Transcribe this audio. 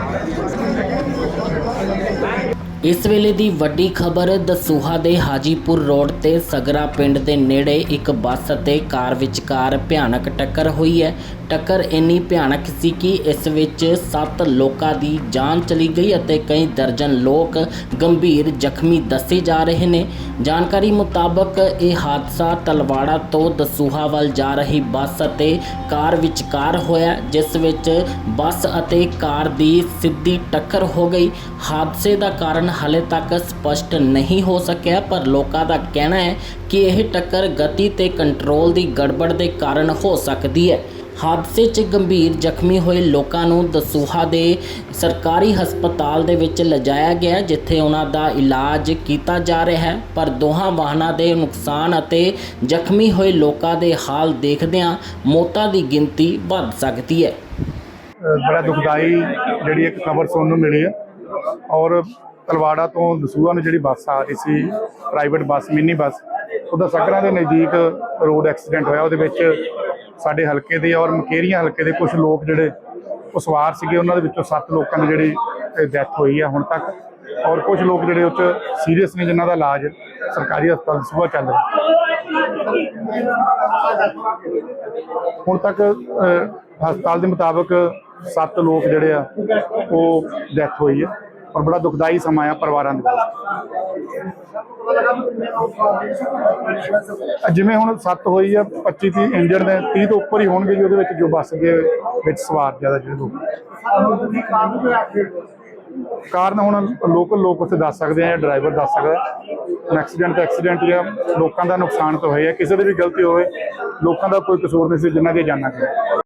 Thank you. ਇਸ ਵੇਲੇ ਦੀ ਵੱਡੀ ਖਬਰ ਦਸੂਹਾ ਦੇ ਹਾਜੀਪੁਰ ਰੋਡ ਤੇ ਸਗਰਾ ਪਿੰਡ ਦੇ ਨੇੜੇ ਇੱਕ ਬੱਸ ਅਤੇ ਕਾਰ ਵਿਚਕਾਰ ਭਿਆਨਕ ਟੱਕਰ ਹੋਈ ਹੈ। ਟੱਕਰ ਇੰਨੀ ਭਿਆਨਕ ਸੀ ਕਿ ਇਸ ਵਿੱਚ 7 ਲੋਕਾਂ ਦੀ ਜਾਨ ਚਲੀ ਗਈ ਅਤੇ ਕਈ ਦਰਜਨ ਲੋਕ ਗੰਭੀਰ ਜ਼ਖਮੀ ਦੱਸੇ ਜਾ ਰਹੇ ਨੇ। ਜਾਣਕਾਰੀ ਮੁਤਾਬਕ ਇਹ ਹਾਦਸਾ ਤਲਵਾੜਾ ਤੋਂ ਦਸੂਹਾ ਵੱਲ ਜਾ ਰਹੀ ਬੱਸ ਅਤੇ ਕਾਰ ਵਿਚਕਾਰ ਹੋਇਆ, ਜਿਸ ਵਿੱਚ ਬੱਸ ਅਤੇ ਕਾਰ ਦੀ ਸਿੱਧੀ ਟੱਕਰ ਹੋ ਗਈ। ਹਾਦਸੇ ਦਾ ਕਾਰਨ ਹਾਲੇ ਤੱਕ ਸਪਸ਼ਟ ਨਹੀਂ ਹੋ ਸਕਿਆ, ਪਰ ਲੋਕਾਂ ਦਾ ਕਹਿਣਾ ਹੈ ਕਿ ਇਹ ਟੱਕਰ ਗਤੀ ਤੇ ਕੰਟਰੋਲ ਦੀ ਗੜਬੜ ਦੇ ਕਾਰਨ ਹੋ ਸਕਦੀ ਹੈ। ਹਾਦਸੇ 'ਚ ਗੰਭੀਰ ਜ਼ਖਮੀ ਹੋਏ ਲੋਕਾਂ ਨੂੰ ਦਸੂਹਾ ਦੇ ਸਰਕਾਰੀ ਹਸਪਤਾਲ ਦੇ ਵਿੱਚ ਲਿਜਾਇਆ ਗਿਆ, ਜਿੱਥੇ ਉਹਨਾਂ ਦਾ ਇਲਾਜ ਕੀਤਾ ਜਾ ਰਿਹਾ ਹੈ। ਪਰ ਦੋਹਾਂ ਵਾਹਨਾਂ ਦੇ ਨੁਕਸਾਨ ਅਤੇ ਜ਼ਖਮੀ ਹੋਏ ਲੋਕਾਂ ਦੇ ਹਾਲ ਦੇਖਦਿਆਂ ਮੌਤਾਂ ਦੀ ਗਿਣਤੀ ਵੱਧ ਸਕਦੀ ਹੈ। ਬੜਾ ਦੁਖਦਾਈ ਜਿਹੜੀ ਇੱਕ ਖਬਰ ਸੁਣਨ ਨੂੰ ਮਿਲੀ ਹੈ। ਔਰ ਤਲਵਾੜਾ ਤੋਂ ਦਸੂਹਾ ਨੂੰ ਜਿਹੜੀ ਬੱਸ ਆ ਰਹੀ ਸੀ ਪ੍ਰਾਈਵੇਟ ਬੱਸ ਮਿੰਨੀ ਬੱਸ ਉਹਦਾ ਸਕਰਾਂ ਦੇ ਨਜ਼ਦੀਕ ਰੋਡ ਐਕਸੀਡੈਂਟ ਹੋਇਆ, ਉਹਦੇ ਵਿੱਚ ਸਾਡੇ ਹਲਕੇ ਦੇ ਔਰ ਮਕੇਰੀਆਂ ਹਲਕੇ ਦੇ ਕੁਝ ਲੋਕ ਜਿਹੜੇ ਉਹ ਸਵਾਰ ਸੀਗੇ, ਉਹਨਾਂ ਦੇ ਵਿੱਚੋਂ 7 ਲੋਕਾਂ ਦੀ ਜਿਹੜੀ ਡੈਥ ਹੋਈ ਹੈ ਹੁਣ ਤੱਕ। ਔਰ ਕੁਝ ਲੋਕ ਜਿਹੜੇ ਉਹ 'ਚ ਸੀਰੀਅਸ ਨੇ, ਜਿਨ੍ਹਾਂ ਦਾ ਇਲਾਜ ਸਰਕਾਰੀ ਹਸਪਤਾਲ ਦਸੂਹਾ ਚੱਲ ਰਿਹਾ। ਹੁਣ ਤੱਕ ਹਸਪਤਾਲ ਦੇ ਮੁਤਾਬਕ 7 ਲੋਕ ਜਿਹੜੇ ਆ, ਉਹ ਡੈਥ ਹੋਈ ਆ। ਔਰ ਬੜਾ ਦੁਖਦਾਈ ਸਮਾਂ ਆ ਪਰਿਵਾਰਾਂ ਦੇ ਲਈ ਜਿਵੇਂ ਹੁਣ 7 ਹੋਈ ਆ 25 30 ਇੰਜਣ ਨੇ 30 ਤੋਂ ਉੱਪਰ ਹੀ ਹੋਣਗੇ ਜੀ ਉਹਦੇ ਵਿੱਚ ਜੋ ਬੱਸ ਦੇ ਵਿੱਚ ਸਵਾਰ ਜ਼ਿਆਦਾ ਜਿਹੜੇ ਲੋਕ। ਕਾਰਨ ਹੁਣ ਲੋਕਲ ਲੋਕ ਉੱਥੇ ਦੱਸ ਸਕਦੇ ਆ ਜਾਂ ਡਰਾਈਵਰ ਦੱਸ ਸਕਦਾ। ਐਕਸੀਡੈਂਟ ਤਾਂ ਐਕਸੀਡੈਂਟ ਜਾਂ ਲੋਕਾਂ ਦਾ ਨੁਕਸਾਨ ਤਾਂ ਹੋਇਆ ਕਿਸੇ ਦੀ ਵੀ ਗਲਤੀ ਹੋਵੇ, ਲੋਕਾਂ ਦਾ ਕੋਈ ਕਸੂਰ ਨਹੀਂ ਸੀ ਜਿਨ੍ਹਾਂ ਦੀ ਜਾਨਾਂ ਗਈਆਂ